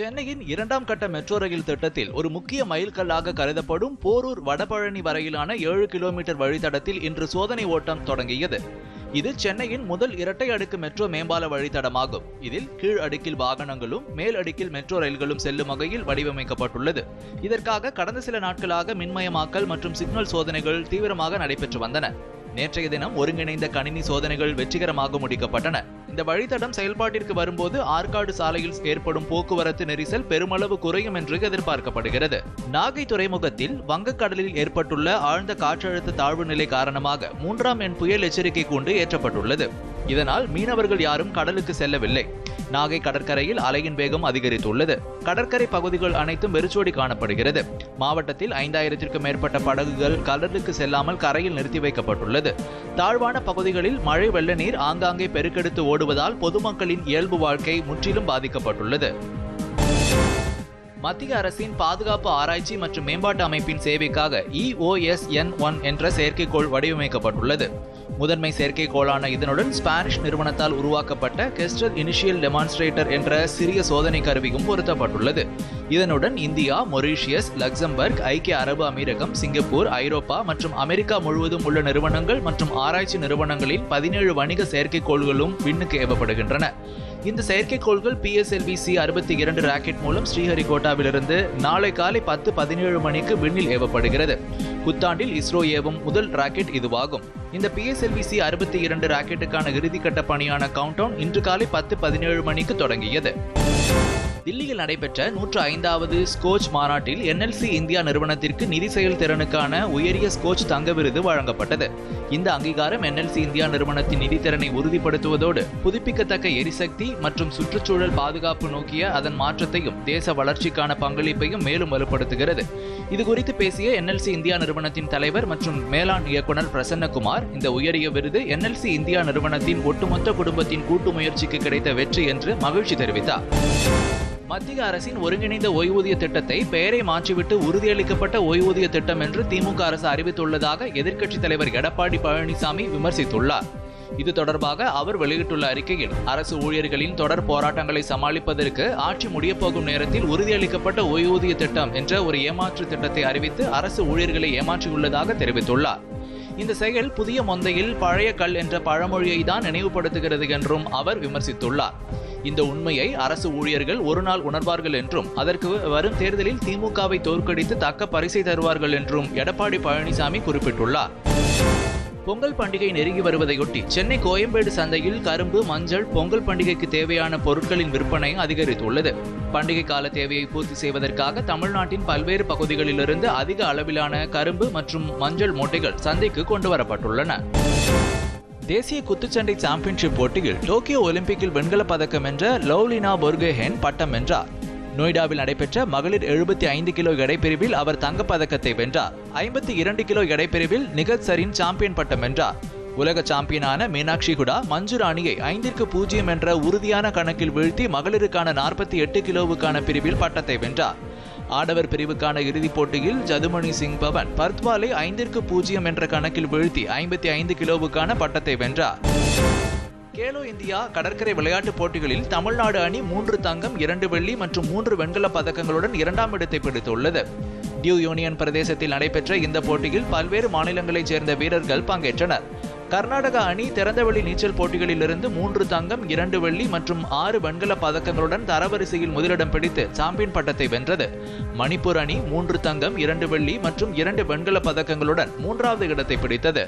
சென்னையின் இரண்டாம் கட்ட மெட்ரோ ரயில் திட்டத்தில் ஒரு முக்கிய மைல்கல்லாக கருதப்படும் போரூர் வடபழனி வரையிலான ஏழு கிலோமீட்டர் வழித்தடத்தில் இன்று சோதனை ஓட்டம் தொடங்கியது. இது சென்னையின் முதல் இரட்டை அடுக்கு மெட்ரோ மேம்பால வழித்தடமாகும். இதில் கீழ் அடுக்கில் வாகனங்களும் மேல் அடுக்கில் மெட்ரோ ரயில்களும் செல்லும் வகையில் வடிவமைக்கப்பட்டுள்ளது. இதற்காக கடந்த சில நாட்களாக மின்மயமாக்கல் மற்றும் சிக்னல் சோதனைகள் தீவிரமாக நடைபெற்று வந்தன. நேற்றைய தினம் ஒருங்கிணைந்த கணினி சோதனைகள் வெற்றிகரமாக முடிக்கப்பட்டன. இந்த வழித்தடம் செயல்பாட்டிற்கு வரும்போது ஆற்காடு சாலையில் ஏற்படும் போக்குவரத்து நெரிசல் பெருமளவு குறையும் என்று எதிர்பார்க்கப்படுகிறது. நாகை துறைமுகத்தில் வங்கக்கடலில் ஏற்பட்டுள்ள ஆழ்ந்த காற்றழுத்த தாழ்வு நிலை காரணமாக மூன்றாம் எண் புயல் எச்சரிக்கை கூண்டு ஏற்றப்பட்டுள்ளது. இதனால் மீனவர்கள் யாரும் கடலுக்கு செல்லவில்லை. நாகை கடற்கரையில் அலையின் வேகம் அதிகரித்துள்ளது. கடற்கரை பகுதிகள் அனைத்தும் வெறிச்சோடி காணப்படுகிறது. மாவட்டத்தில் ஐந்தாயிரத்திற்கும் மேற்பட்ட படகுகள் கடலுக்கு செல்லாமல் கரையில் நிறுத்தி வைக்கப்பட்டுள்ளது. தாழ்வான பகுதிகளில் மழை வெள்ள நீர் ஆங்காங்கே பெருக்கெடுத்து ஓடுவதால் பொதுமக்களின் இயல்பு வாழ்க்கை முற்றிலும் பாதிக்கப்பட்டுள்ளது. மத்திய அரசின் பாதுகாப்பு ஆராய்ச்சி மற்றும் மேம்பாட்டு அமைப்பின் சேவைக்காக இஓஎஸ்என் ஒன் என்ற செயற்கைக்கோள் வடிவமைக்கப்பட்டுள்ளது. முதன்மை செயற்கைக்கோளான இதனுடன் ஸ்பானிஷ் நிறுவனத்தால் உருவாக்கப்பட்ட கெஸ்டர் இனிஷியல் டெமான்ஸ்ட்ரேட்டர் என்ற சிறிய சோதனை கருவியும் பொருத்தப்பட்டுள்ளது. இதனுடன் இந்தியா மொரீஷியஸ் லக்சம்பர்க் ஐக்கிய அரபு அமீரகம் சிங்கப்பூர் ஐரோப்பா மற்றும் அமெரிக்கா முழுவதும் உள்ள நிறுவனங்கள் மற்றும் ஆராய்ச்சி நிறுவனங்களின் பதினேழு வணிக செயற்கைக்கோள்களும் விண்ணுக்கு ஏவப்படுகின்றன. இந்த செயற்கைக்கோள்கள் பிஎஸ்எல்வி சி அறுபத்தி இரண்டு ராக்கெட் மூலம் ஸ்ரீஹரிகோட்டாவிலிருந்து நாளை காலை பத்து பதினேழு மணிக்கு விண்ணில் ஏவப்படுகிறது. புத்தாண்டில் இஸ்ரோ ஏவும் முதல் ராக்கெட் இதுவாகும். இந்த பிஎஸ்எல்வி சி அறுபத்தி இரண்டு ராக்கெட்டுக்கான இறுதிக்கட்ட பணியான கவுண்டவுன் இன்று காலை பத்து பதினேழு மணிக்கு தொடங்கியது. தில்லியில் நடைபெற்ற நூற்று ஐந்தாவது ஸ்கோச் மாநாட்டில் என்எல்சி இந்தியா நிறுவனத்திற்கு நிதி செயல்திறனுக்கான உயரிய ஸ்கோச் தங்க விருது வழங்கப்பட்டது. இந்த அங்கீகாரம் என்எல்சி இந்தியா நிறுவனத்தின் நிதித்திறனை உறுதிப்படுத்துவதோடு புதுப்பிக்கத்தக்க எரிசக்தி மற்றும் சுற்றுச்சூழல் பாதுகாப்பு நோக்கிய அதன் மாற்றத்தையும் தேச வளர்ச்சிக்கான பங்களிப்பையும் மேலும் வலுப்படுத்துகிறது. இது குறித்து பேசிய என்எல்சி இந்தியா நிறுவனத்தின் தலைவர் மற்றும் மேலாண் இயக்குனர் பிரசன்னகுமார் இந்த உயரிய விருது என்எல்சி இந்தியா நிறுவனத்தின் ஒட்டுமொத்த குடும்பத்தின் கூட்டு முயற்சிக்கு கிடைத்த வெற்றி என்று மகிழ்ச்சி தெரிவித்தார். மத்திய அரசின் ஒருங்கிணைந்த ஓய்வூதிய திட்டத்தை பெயரை மாற்றிவிட்டு உறுதியளிக்கப்பட்ட ஓய்வூதிய திட்டம் என்று திமுக அரசு அறிவித்துள்ளதாக எதிர்க்கட்சித் தலைவர் எடப்பாடி பழனிசாமி விமர்சித்துள்ளார். இது தொடர்பாக அவர் வெளியிட்டுள்ள அறிக்கையில் அரசு ஊழியர்களின் தொடர் போராட்டங்களை சமாளிப்பதற்கு ஆட்சி முடியப்போகும் நேரத்தில் உறுதியளிக்கப்பட்ட ஓய்வூதிய திட்டம் என்ற ஒரு ஏமாற்று திட்டத்தை அறிவித்து அரசு ஊழியர்களை ஏமாற்றியுள்ளதாக தெரிவித்துள்ளார். இந்த செயல் புதிய மொந்தையில் பழைய கல் என்ற பழமொழியை தான் நினைவுபடுத்துகிறது என்றும் அவர் விமர்சித்துள்ளார். இந்த உண்மையை அரசு ஊழியர்கள் ஒரு நாள் உணர்வார்கள் என்றும் அதற்கு வரும் தேர்தலில் திமுகவை தோற்கடித்து தக்க பரிசை தருவார்கள் என்றும் எடப்பாடி பழனிசாமி குறிப்பிட்டுள்ளார். பொங்கல் பண்டிகை நெருங்கி வருவதையொட்டி சென்னை கோயம்பேடு சந்தையில் கரும்பு மஞ்சள் பொங்கல் பண்டிகைக்கு தேவையான பொருட்களின் விற்பனை அதிகரித்துள்ளது. பண்டிகை கால தேவையை பூர்த்தி செய்வதற்காக தமிழ்நாட்டின் பல்வேறு பகுதிகளிலிருந்து அதிக அளவிலான கரும்பு மற்றும் மஞ்சள் மூட்டைகள் சந்தைக்கு கொண்டு வரப்பட்டுள்ளன. தேசிய குத்துச்சண்டை சாம்பியன்ஷிப் போட்டியில் டோக்கியோ ஒலிம்பிக்கில் வெண்கல பதக்கம் வென்ற லவ்லினா பொர்கேஹென் பட்டம் வென்றார். நொய்டாவில் நடைபெற்ற மகளிர் எழுபத்தி ஐந்து கிலோ எடைப்பிரிவில் அவர் தங்கப்பதக்கத்தை வென்றார். ஐம்பத்தி இரண்டு கிலோ எடைப்பிரிவில் நிகத் சரின் சாம்பியன் பட்டம் வென்றார். உலக சாம்பியனான மீனாட்சி குடா மஞ்சு ராணியை ஐந்திற்கு பூஜ்ஜியம் என்ற உறுதியான கணக்கில் வீழ்த்தி மகளிருக்கான நாற்பத்தி எட்டு கிலோவுக்கான பிரிவில் பட்டத்தை வென்றார். ஆடவர் பிரிவுக்கான இறுதிப் போட்டியில் ஜதுமணி சிங் பவன் பர்த்வாலை ஐந்திற்கு பூஜ்ஜியம் என்ற கணக்கில் வீழ்த்தி ஐம்பத்தி ஐந்து கிலோவுக்கான பட்டத்தை வென்றார். கேலோ இந்தியா கடற்கரை விளையாட்டுப் போட்டிகளில் தமிழ்நாடு அணி மூன்று தங்கம் இரண்டு வெள்ளி மற்றும் மூன்று வெண்கலப் பதக்கங்களுடன் இரண்டாம் இடத்தை பிடித்துள்ளது. டியூ யூனியன் பிரதேசத்தில் நடைபெற்ற இந்த போட்டியில் பல்வேறு மாநிலங்களைச் சேர்ந்த வீரர்கள் பங்கேற்றனர். கர்நாடக அணி திறந்தவெளி நீச்சல் போட்டிகளிலிருந்து மூன்று தங்கம் இரண்டு வெள்ளி மற்றும் ஆறு வெண்கல பதக்கங்களுடன் தரவரிசையில் முதலிடம் பிடித்து சாம்பியன் பட்டத்தை வென்றது. மணிப்பூர் அணி மூன்று தங்கம் இரண்டு வெள்ளி மற்றும் இரண்டு வெண்கல பதக்கங்களுடன் மூன்றாவது இடத்தை பிடித்தது.